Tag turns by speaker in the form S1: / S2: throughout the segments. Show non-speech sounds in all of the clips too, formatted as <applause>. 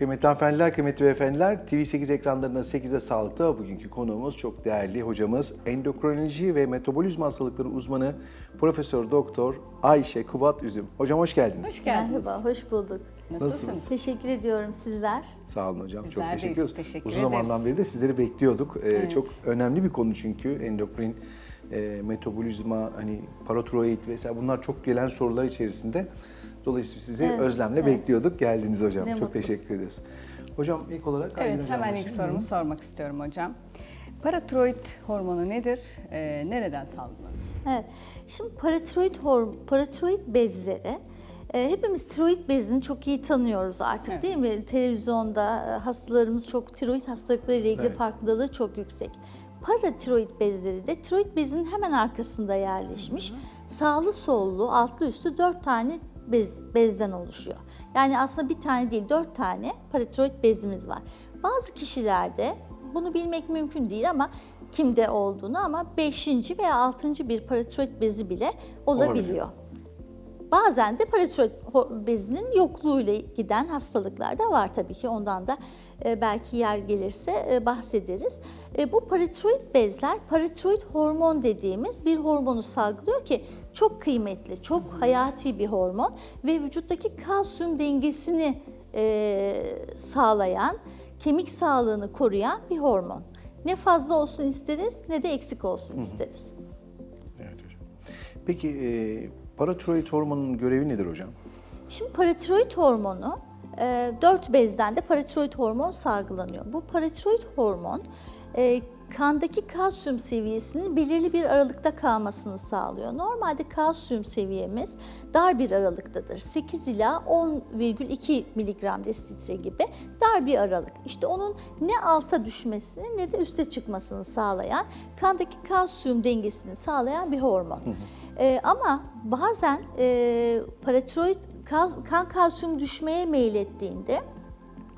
S1: Kıymetli hanımefendiler, kıymetli beyefendiler, TV8 ekranlarında 8'de Sağlık'ta bugünkü konuğumuz çok değerli hocamız, endokrinoloji ve metabolizma hastalıkları uzmanı Profesör Doktor Ayşe Kubat Üzüm. Hocam hoş geldiniz.
S2: Hoş geldiniz.
S3: Merhaba, hoş bulduk.
S1: Nasılsınız?
S3: Teşekkür ediyorum sizler.
S1: Sağ olun hocam, çok
S2: Bizler de
S1: teşekkür ederiz.
S2: teşekkür
S1: Uzun zamandan beri de sizleri bekliyorduk. Ee,
S2: Evet.
S1: Çok önemli bir konu çünkü endokrin, e, metabolizma, hani paratiroid vesaire bunlar çok gelen sorular içerisinde. Dolayısıyla sizi
S3: Evet,
S1: özlemle
S3: evet.
S1: bekliyorduk. Geldiniz hocam.
S3: Ne
S1: çok
S3: mutlu.
S1: teşekkür ederiz. Hocam ilk olarak
S2: Evet,
S1: hocam
S2: hemen ilk
S1: başlayalım.
S2: sorumu sormak istiyorum hocam. Paratiroid hormonu nedir? Ee, nereden salgılanır?
S3: Evet. Şimdi paratiroid horm paratiroid bezleri e, hepimiz tiroid bezini çok iyi tanıyoruz artık
S2: Evet.
S3: değil mi? Televizyonda e, hastalarımız çok tiroid hastalıkları ile ilgili
S1: Evet.
S3: farkındalığı çok yüksek. Paratiroid bezleri de tiroid bezinin hemen arkasında yerleşmiş. Sağlı sollu altlı üstü dört tane bez, bezden oluşuyor. Yani aslında bir tane değil dört tane paratiroid bezimiz var. Bazı kişilerde bunu bilmek mümkün değil ama kimde olduğunu ama 5. veya 6. bir paratiroid bezi bile olabiliyor. Bazen de paratiroid bezinin yokluğuyla giden hastalıklar da var tabii ki. Ondan da e, belki yer gelirse e, bahsederiz. E, Bu paratiroid bezler paratiroid hormon dediğimiz bir hormonu salgılıyor ki çok kıymetli, çok hayati bir hormon ve vücuttaki kalsiyum dengesini sağlayan, kemik sağlığını koruyan bir hormon. Ne fazla olsun isteriz ne de eksik olsun isteriz.
S1: Evet hocam. Peki paratiroid hormonunun görevi nedir hocam?
S3: Şimdi paratiroid hormonu, e, dört bezden de paratiroid hormon salgılanıyor. Bu paratiroid hormon e, kandaki kalsiyum seviyesinin belirli bir aralıkta kalmasını sağlıyor. Normalde kalsiyum seviyemiz dar bir aralıktadır. 8 ila 10,2 miligram desilitre gibi dar bir aralık. İşte onun ne alta düşmesini ne de üste çıkmasını sağlayan, kandaki kalsiyum dengesini sağlayan bir hormon. Ee, ama bazen e, paratiroid kal- kan kalsiyum düşmeye meylettiğinde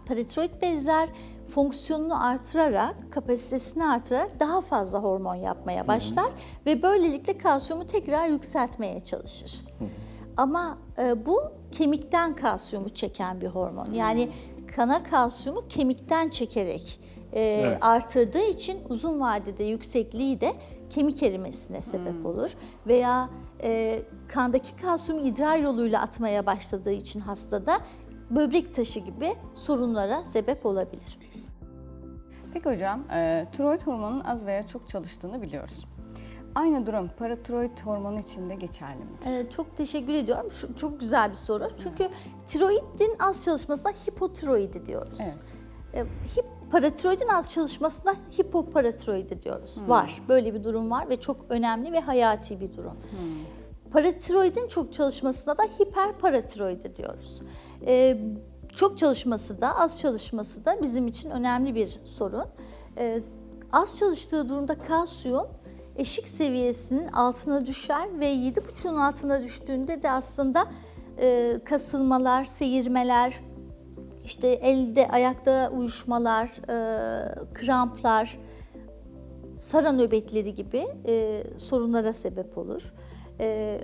S3: paratiroid bezler fonksiyonunu artırarak, kapasitesini artırarak daha fazla hormon yapmaya başlar ve böylelikle kalsiyumu tekrar yükseltmeye çalışır. Ama e, bu kemikten kalsiyumu çeken bir hormon. Yani kana kalsiyumu kemikten çekerek e,
S1: Evet.
S3: artırdığı için uzun vadede yüksekliği de kemik erimesine sebep olur. Veya e, kandaki kalsiyum idrar yoluyla atmaya başladığı için hastada böbrek taşı gibi sorunlara sebep olabilir.
S2: Peki hocam, e, tiroid hormonunun az veya çok çalıştığını biliyoruz. Aynı durum paratiroid hormonu için de geçerli mi?
S3: Ee, çok teşekkür ediyorum. Şu, çok güzel bir soru. Çünkü tiroidin az çalışmasına hipotiroidi diyoruz.
S2: Evet.
S3: Ee, hip, paratiroidin az çalışmasına hipoparatiroidi diyoruz. Var. Böyle bir durum var ve çok önemli ve hayati bir durum. Paratiroidin çok çalışmasına da hiperparatiroidi diyoruz. Ee, çok çalışması da az çalışması da bizim için önemli bir sorun. Ee, az çalıştığı durumda kalsiyum eşik seviyesinin altına düşer ve 7,5'un altına düştüğünde de aslında e, kasılmalar, seyirmeler, işte elde ayakta uyuşmalar, e, kramplar, sara nöbetleri gibi e, sorunlara sebep olur. E,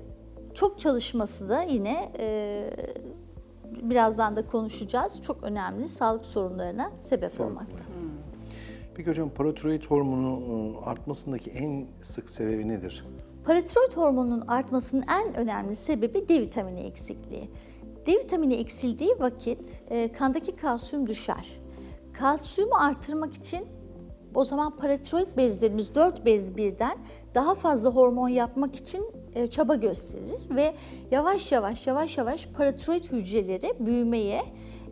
S3: çok çalışması da yine e, birazdan da konuşacağız. Çok önemli sağlık sorunlarına sebep olmakta.
S1: Peki hocam paratiroid hormonu e, artmasındaki en sık sebebi nedir?
S3: Paratiroid hormonunun artmasının en önemli sebebi D vitamini eksikliği. D vitamini eksildiği vakit e, kandaki kalsiyum düşer. Kalsiyumu artırmak için o zaman paratiroid bezlerimiz 4 bez birden daha fazla hormon yapmak için e, çaba gösterir ve yavaş yavaş yavaş yavaş paratiroid hücreleri büyümeye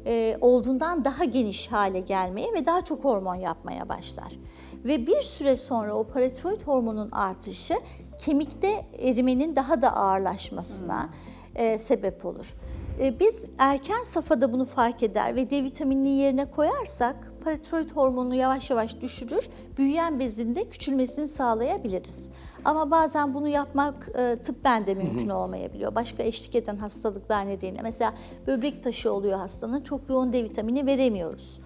S3: e, olduğundan daha geniş hale gelmeye ve daha çok hormon yapmaya başlar. Ve bir süre sonra o paratiroid hormonun artışı kemikte erimenin daha da ağırlaşmasına e, sebep olur. E, biz erken safhada bunu fark eder ve D vitaminini yerine koyarsak paratiroid hormonunu yavaş yavaş düşürür, büyüyen bezin de küçülmesini sağlayabiliriz. Ama bazen bunu yapmak e, tıbben de mümkün olmayabiliyor. Başka eşlik eden hastalıklar nedeniyle. Mesela böbrek taşı oluyor hastanın, çok yoğun D vitamini veremiyoruz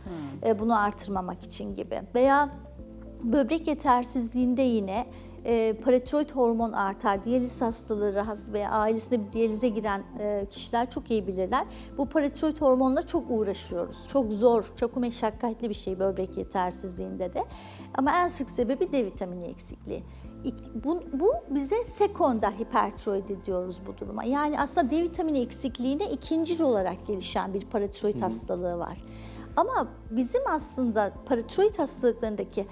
S3: e, bunu artırmamak için gibi. Veya böbrek yetersizliğinde yine e, paratiroid hormon artar. Diyaliz hastaları has- veya ailesinde bir diyalize giren e, kişiler çok iyi bilirler. Bu paratiroid hormonla çok uğraşıyoruz. Çok zor, çok meşakkatli bir şey böbrek yetersizliğinde de. Ama en sık sebebi D vitamini eksikliği. İk- Bu, bu bize sekonder hipertiroidi diyoruz bu duruma. Yani aslında D vitamini eksikliğine ikincil olarak gelişen bir paratiroid hastalığı var. Ama bizim aslında paratiroid hastalıklarındaki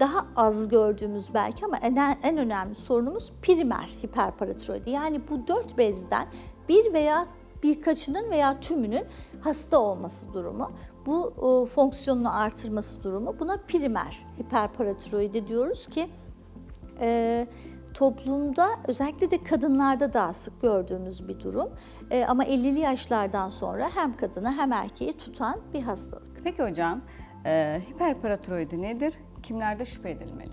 S3: daha az gördüğümüz belki ama en, en önemli sorunumuz primer hiperparatiroidi. Yani bu dört bezden bir veya birkaçının veya tümünün hasta olması durumu. Bu e, fonksiyonunu artırması durumu. Buna primer hiperparatiroidi diyoruz ki e, toplumda özellikle de kadınlarda daha sık gördüğümüz bir durum. E, ama 50'li yaşlardan sonra hem kadını hem erkeği tutan bir hastalık.
S2: Peki hocam, e, hiperparatiroidi nedir? Kimlerde şüphe edilmeli?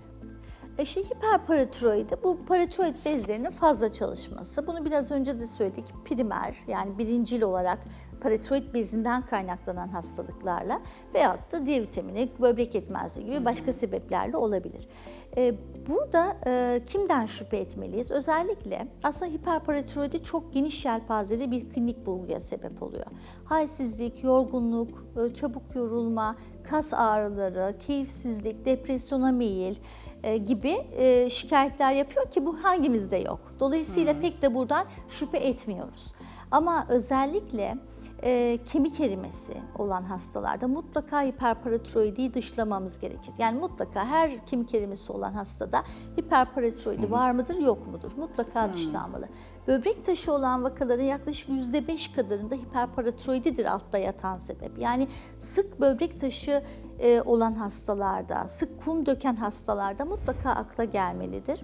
S3: E şey hiperparatiroidi bu paratiroid bezlerinin fazla çalışması. Bunu biraz önce de söyledik. Primer yani birincil olarak paratiroid bezinden kaynaklanan hastalıklarla veyahut da D vitamini, böbrek yetmezliği gibi başka sebeplerle olabilir. E, burada e, kimden şüphe etmeliyiz? Özellikle aslında hiperparatiroidi çok geniş yelpazede bir klinik bulguya sebep oluyor. Halsizlik, yorgunluk, e, çabuk yorulma, kas ağrıları, keyifsizlik, depresyona meyil, e, gibi e, şikayetler yapıyor ki bu hangimizde yok. Dolayısıyla pek de buradan şüphe etmiyoruz. Ama özellikle e, kemik erimesi olan hastalarda mutlaka hiperparatiroidiyi dışlamamız gerekir. Yani mutlaka her kemik erimesi olan hastada hiperparatiroidi var mıdır yok mudur? Mutlaka dışlanmalı. Böbrek taşı olan vakaların yaklaşık %5 kadarında hiperparatiroididir altta yatan sebep. Yani sık böbrek taşı e, olan hastalarda, sık kum döken hastalarda mutlaka akla gelmelidir.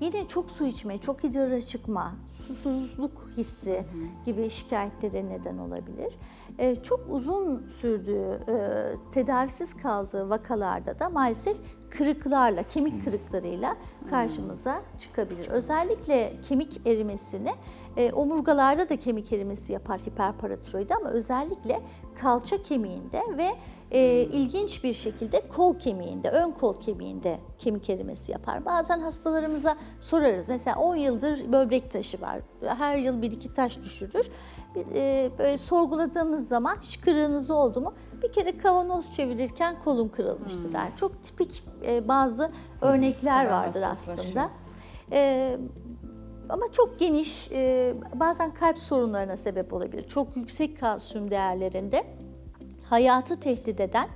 S3: Yine çok su içme, çok idrara çıkma, susuzluk hissi gibi şikayetlere neden olabilir. Ee, çok uzun sürdüğü, e, tedavisiz kaldığı vakalarda da maalesef kırıklarla, kemik kırıklarıyla karşımıza çıkabilir. Özellikle kemik erimesini, e, omurgalarda da kemik erimesi yapar hiperparatiroidi ama özellikle kalça kemiğinde ve e, ilginç bir şekilde kol kemiğinde, ön kol kemiğinde kemik erimesi yapar. Bazen hastalarımıza sorarız. Mesela 10 yıldır böbrek taşı var. Her yıl bir iki taş düşürür. E, böyle sorguladığımız zaman hiç kırığınız oldu mu? Bir kere kavanoz çevirirken kolum kırılmıştı der. Çok tipik e, bazı örnekler vardır aslında. E, ama çok geniş, e, bazen kalp sorunlarına sebep olabilir. Çok yüksek kalsiyum değerlerinde hayatı tehdit eden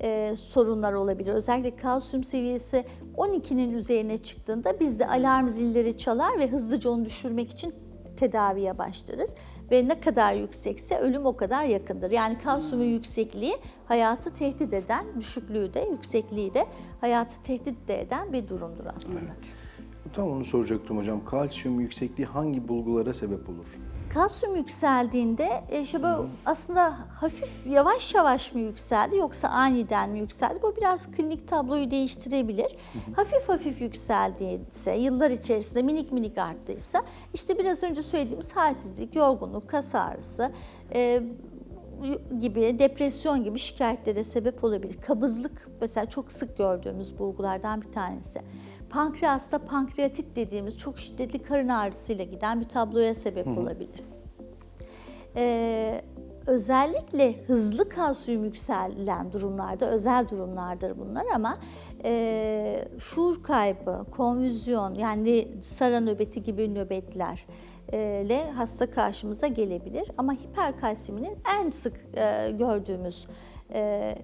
S3: e, sorunlar olabilir. Özellikle kalsiyum seviyesi 12'nin üzerine çıktığında biz de alarm zilleri çalar ve hızlıca onu düşürmek için tedaviye başlarız. Ve ne kadar yüksekse ölüm o kadar yakındır. Yani kalsiyumun yüksekliği hayatı tehdit eden, düşüklüğü de yüksekliği de hayatı tehdit de eden bir durumdur aslında.
S1: Tam onu soracaktım hocam. Kalsiyum yüksekliği hangi bulgulara sebep olur?
S3: Kalsiyum yükseldiğinde e, işte böyle aslında hafif yavaş yavaş mı yükseldi yoksa aniden mi yükseldi? Bu biraz klinik tabloyu değiştirebilir. Hafif hafif yükseldiyse, yıllar içerisinde minik minik arttıysa işte biraz önce söylediğimiz halsizlik, yorgunluk, kas ağrısı, e, gibi depresyon gibi şikayetlere sebep olabilir. Kabızlık mesela çok sık gördüğümüz bulgulardan bir tanesi. Pankreasta pankreatit dediğimiz çok şiddetli karın ağrısıyla giden bir tabloya sebep olabilir. Ee, özellikle hızlı kalsiyum yükselen durumlarda, özel durumlardır bunlar ama e, şuur kaybı, konfüzyon yani sara nöbeti gibi nöbetler ile hasta karşımıza gelebilir. Ama hiperkalsiyeminin en sık e, gördüğümüz e,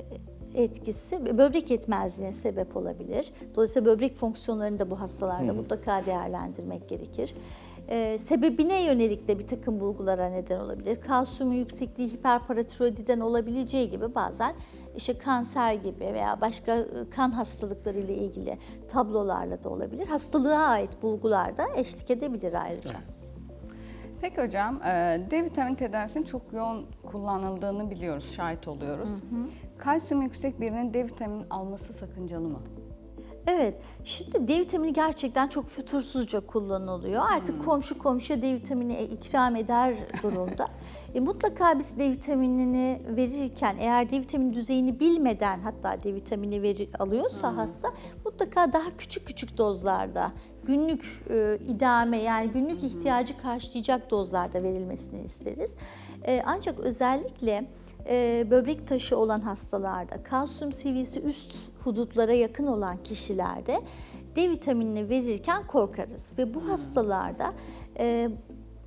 S3: etkisi böbrek yetmezliğine sebep olabilir. Dolayısıyla böbrek fonksiyonlarını da bu hastalarda mutlaka değerlendirmek gerekir. Ee, sebebine yönelik de bir takım bulgulara neden olabilir. Kalsiyumun yüksekliği hiperparatiroididen olabileceği gibi bazen işte kanser gibi veya başka e, kan hastalıkları ile ilgili tablolarla da olabilir. Hastalığa ait bulgular da eşlik edebilir ayrıca.
S2: Peki hocam, e, D vitamini tedavisinin çok yoğun kullanıldığını biliyoruz, şahit oluyoruz. Kalsiyum yüksek birinin D vitamini alması sakıncalı mı?
S3: Evet, şimdi D vitamini gerçekten çok fütursuzca kullanılıyor. Artık komşu komşuya D vitamini ikram eder durumda. <laughs> e, mutlaka biz D vitaminini verirken eğer D vitamini düzeyini bilmeden hatta D vitamini veri, alıyorsa hasta mutlaka daha küçük küçük dozlarda günlük e, idame yani günlük ihtiyacı karşılayacak dozlarda verilmesini isteriz. E, ancak özellikle e, böbrek taşı olan hastalarda, kalsiyum seviyesi üst hudutlara yakın olan kişilerde D vitaminini verirken korkarız. Ve bu hastalarda e,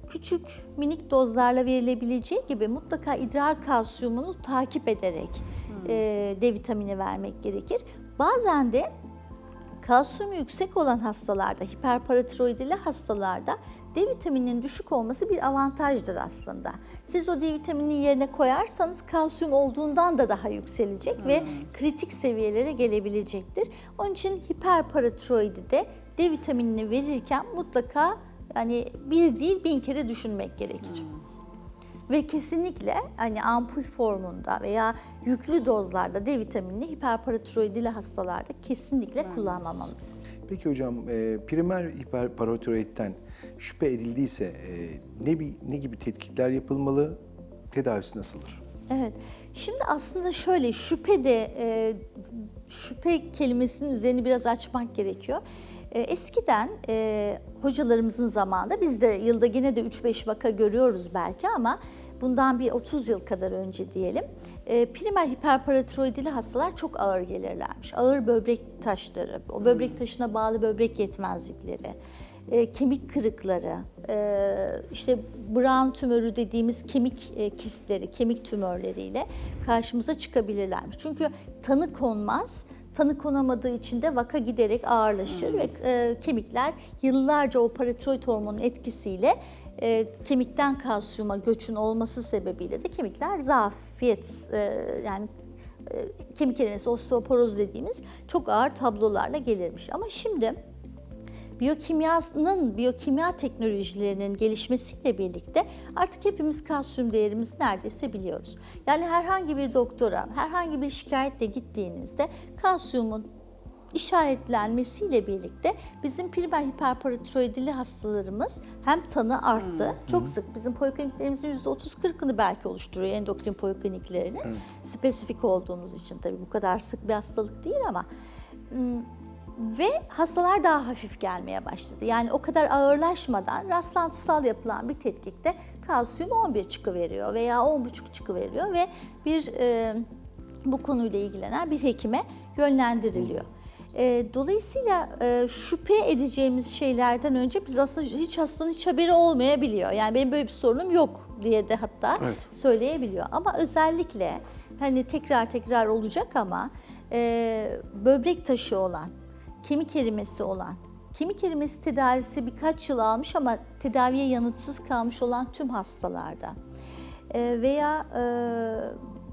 S3: küçük minik dozlarla verilebileceği gibi mutlaka idrar kalsiyumunu takip ederek e, D vitamini vermek gerekir. Bazen de kalsiyumu yüksek olan hastalarda, hiperparatiroidili hastalarda D vitamininin düşük olması bir avantajdır aslında. Siz o D vitaminini yerine koyarsanız kalsiyum olduğundan da daha yükselecek ve kritik seviyelere gelebilecektir. Onun için hiperparatiroidi de D vitaminini verirken mutlaka yani bir değil bin kere düşünmek gerekir. Ve kesinlikle hani ampul formunda veya yüklü dozlarda D vitaminini hiperparatiroidili hastalarda kesinlikle kullanmamamız
S1: Peki hocam e, primer hiperparatiroidten şüphe edildiyse e, ne, ne gibi tetkikler yapılmalı, tedavisi nasıldır?
S3: Evet. Şimdi aslında şöyle şüphe de e, şüphe kelimesinin üzerini biraz açmak gerekiyor. E, eskiden e, hocalarımızın zamanında biz de yılda yine de 3-5 vaka görüyoruz belki ama bundan bir 30 yıl kadar önce diyelim. E, primer hiperparatiroidili hastalar çok ağır gelirlermiş. Ağır böbrek taşları, o böbrek taşına bağlı böbrek yetmezlikleri e, kemik kırıkları, e, işte Brown tümörü dediğimiz kemik e, kistleri, kemik tümörleriyle karşımıza çıkabilirlermiş. Çünkü tanı konmaz, tanı konamadığı için de vaka giderek ağırlaşır ve e, kemikler yıllarca o paratiroid hormonun etkisiyle e, kemikten kalsiyuma göçün olması sebebiyle de kemikler zafiyet e, yani e, kemik erimesi, osteoporoz dediğimiz çok ağır tablolarla gelirmiş. Ama şimdi biyokimyanın, biyokimya teknolojilerinin gelişmesiyle birlikte artık hepimiz kalsiyum değerimizi neredeyse biliyoruz. Yani herhangi bir doktora, herhangi bir şikayetle gittiğinizde kalsiyumun işaretlenmesiyle birlikte bizim primer hiperparatiroidili hastalarımız hem tanı arttı. Çok sık bizim polikliniklerimizin %30-40'ını belki oluşturuyor endokrin polikliniklerinin. Spesifik olduğumuz için tabii bu kadar sık bir hastalık değil ama ve hastalar daha hafif gelmeye başladı. Yani o kadar ağırlaşmadan rastlantısal yapılan bir tetkikte kalsiyum 11 çıkıveriyor veya 10,5 çıkıveriyor ve bir e, bu konuyla ilgilenen bir hekime yönlendiriliyor. E, dolayısıyla e, şüphe edeceğimiz şeylerden önce biz aslında hiç hastanın hiç haberi olmayabiliyor. Yani benim böyle bir sorunum yok diye de hatta
S1: Evet.
S3: söyleyebiliyor. Ama özellikle hani tekrar tekrar olacak ama e, böbrek taşı olan, kemik erimesi olan, kemik erimesi tedavisi birkaç yıl almış ama tedaviye yanıtsız kalmış olan tüm hastalarda e, veya e,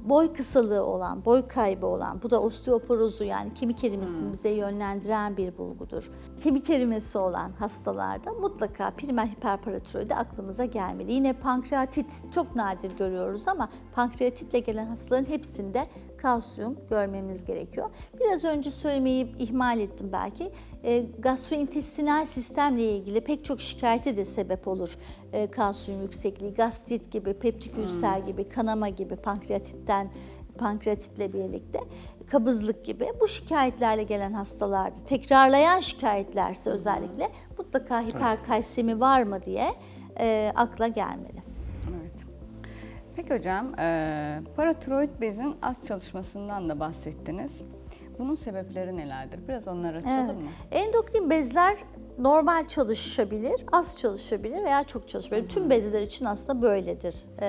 S3: boy kısalığı olan, boy kaybı olan, bu da osteoporozu yani kemik erimesini bize yönlendiren bir bulgudur. Kemik erimesi olan hastalarda mutlaka primer hiperparatiroidi aklımıza gelmeli. Yine pankreatit çok nadir görüyoruz ama pankreatitle gelen hastaların hepsinde kalsiyum görmemiz gerekiyor. Biraz önce söylemeyi ihmal ettim belki. E, gastrointestinal sistemle ilgili pek çok şikayete de sebep olur e, kalsiyum yüksekliği. Gastrit gibi, peptik ülser gibi, kanama gibi pankreatitten pankreatitle birlikte kabızlık gibi bu şikayetlerle gelen hastalarda tekrarlayan şikayetlerse özellikle mutlaka hiperkalsemi var mı diye e, akla gelmeli.
S2: Peki hocam, e, paratiroid bezin az çalışmasından da bahsettiniz. Bunun sebepleri nelerdir? Biraz onları açalım
S3: Evet.
S2: mı?
S3: Endokrin bezler normal çalışabilir, az çalışabilir veya çok çalışabilir. Tüm bezler için aslında böyledir e,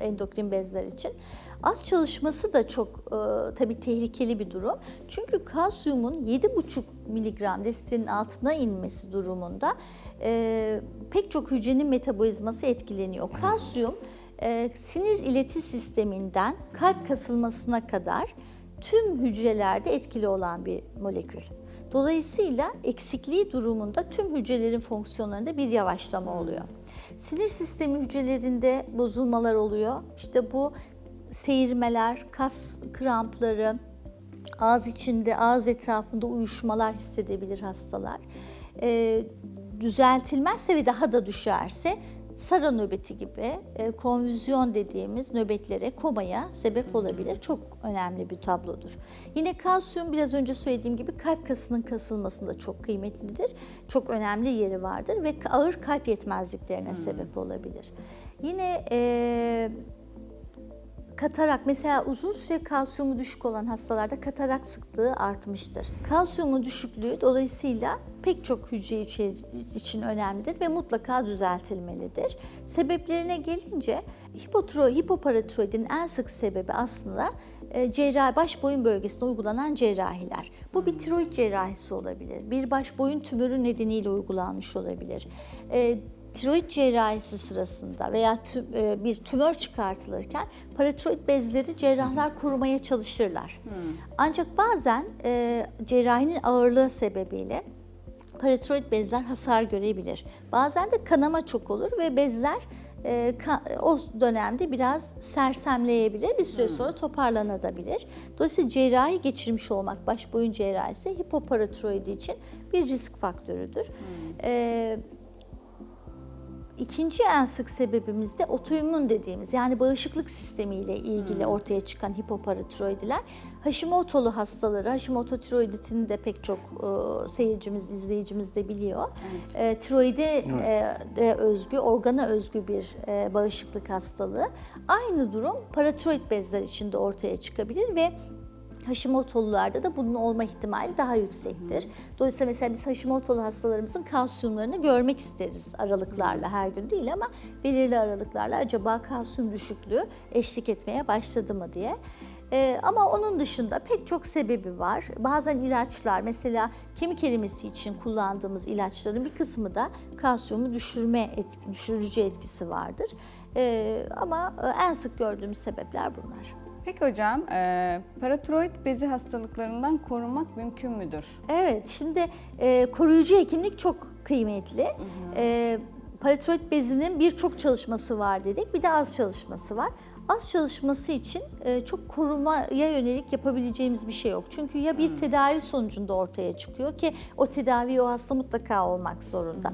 S3: endokrin bezler için. Az çalışması da çok e, tabii tehlikeli bir durum. Çünkü kalsiyumun 7,5 miligram desiterin altına inmesi durumunda e, pek çok hücrenin metabolizması etkileniyor. Kalsiyum e, sinir ileti sisteminden kalp kasılmasına kadar tüm hücrelerde etkili olan bir molekül. Dolayısıyla eksikliği durumunda tüm hücrelerin fonksiyonlarında bir yavaşlama oluyor. Sinir sistemi hücrelerinde bozulmalar oluyor. İşte bu seyirmeler, kas krampları, ağız içinde, ağız etrafında uyuşmalar hissedebilir hastalar. Ee, düzeltilmezse ve daha da düşerse sara nöbeti gibi e, konvüzyon dediğimiz nöbetlere, komaya sebep olabilir. Çok önemli bir tablodur. Yine kalsiyum biraz önce söylediğim gibi kalp kasının kasılmasında çok kıymetlidir. Çok önemli yeri vardır ve ağır kalp yetmezliklerine sebep olabilir. Yine e, Katarak mesela uzun süre kalsiyumu düşük olan hastalarda katarak sıklığı artmıştır. Kalsiyumun düşüklüğü dolayısıyla pek çok hücre için önemlidir ve mutlaka düzeltilmelidir. Sebeplerine gelince hipotro, hipoparatiroidin en sık sebebi aslında e, cerrahi baş boyun bölgesine uygulanan cerrahiler. Bu bir tiroid cerrahisi olabilir. Bir baş boyun tümörü nedeniyle uygulanmış olabilir. E, tiroid cerrahisi sırasında veya tü- e, bir tümör çıkartılırken paratiroid bezleri cerrahlar korumaya çalışırlar. Ancak bazen e, cerrahinin ağırlığı sebebiyle paratiroid bezler hasar görebilir. Bazen de kanama çok olur ve bezler e, ka- o dönemde biraz sersemleyebilir. Bir süre sonra toparlanabilir. Dolayısıyla cerrahi geçirmiş olmak, baş boyun cerrahisi hipoparatiroidi için bir risk faktörüdür. E, İkinci en sık sebebimiz de otoimmün dediğimiz yani bağışıklık sistemiyle ilgili ortaya çıkan hipoparatiroidiler. Hashimoto'lu hastaları, Hashimoto tiroiditini de pek çok e, seyircimiz, izleyicimiz de biliyor. E, tiroide e, de özgü, organa özgü bir e, bağışıklık hastalığı. Aynı durum paratiroid bezler için de ortaya çıkabilir ve Hashimoto'lularda da bunun olma ihtimali daha yüksektir. Dolayısıyla mesela biz Hashimoto'lu hastalarımızın kalsiyumlarını görmek isteriz aralıklarla her gün değil ama belirli aralıklarla acaba kalsiyum düşüklüğü eşlik etmeye başladı mı diye. Ee, ama onun dışında pek çok sebebi var. Bazen ilaçlar mesela kemik erimesi için kullandığımız ilaçların bir kısmı da kalsiyumu düşürme etki, düşürücü etkisi vardır. Ee, ama e, en sık gördüğümüz sebepler bunlar.
S2: Peki hocam, e, paratiroid bezi hastalıklarından korunmak mümkün müdür?
S3: Evet, şimdi e, koruyucu hekimlik çok kıymetli. E, paratiroid bezinin birçok çalışması var dedik, bir de az çalışması var. Az çalışması için e, çok korumaya yönelik yapabileceğimiz bir şey yok. Çünkü ya bir tedavi sonucunda ortaya çıkıyor ki o tedavi o hasta mutlaka olmak zorunda.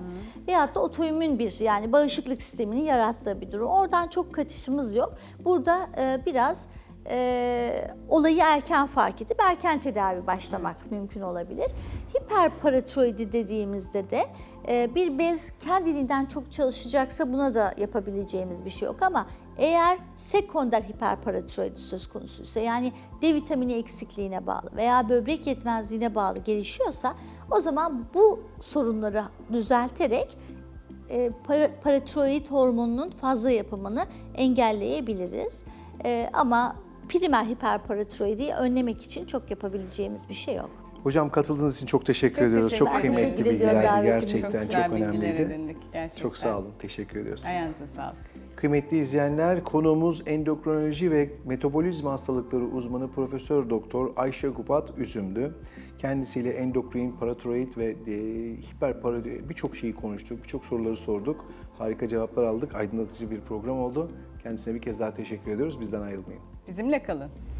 S3: Veyahut da otoimmün bir yani bağışıklık sisteminin yarattığı bir durum. Oradan çok kaçışımız yok. Burada e, biraz e, olayı erken fark edip erken tedavi başlamak mümkün olabilir. Hiperparatiroidi dediğimizde de e, bir bez kendiliğinden çok çalışacaksa buna da yapabileceğimiz bir şey yok ama eğer sekonder hiperparatiroidi söz konusuysa yani D vitamini eksikliğine bağlı veya böbrek yetmezliğine bağlı gelişiyorsa o zaman bu sorunları düzelterek e, para- paratiroid hormonunun fazla yapımını engelleyebiliriz. E, ama primer hiperparatiroidi önlemek için çok yapabileceğimiz bir şey yok.
S1: Hocam katıldığınız için çok teşekkür
S2: Çok
S1: ediyoruz.
S2: teşekkür
S1: Çok kıymetli
S3: Teşekkür
S1: bilgilerdi. Gerçekten
S2: çok
S1: çok, önemliydi.
S2: edindik gerçekten.
S1: Çok sağ olun. Teşekkür ediyoruz.
S2: Ayağınıza sağlık.
S1: Kıymetli izleyenler, konuğumuz endokrinoloji ve metabolizma hastalıkları uzmanı Profesör Doktor Ayşe Kupat Üzüm'dü. Kendisiyle endokrin, paratiroid ve e, hiperparatiroid birçok şeyi konuştuk, birçok soruları sorduk. Harika cevaplar aldık. Aydınlatıcı bir program oldu. Kendisine bir kez daha teşekkür ediyoruz. Bizden ayrılmayın.
S2: Bizimle kalın.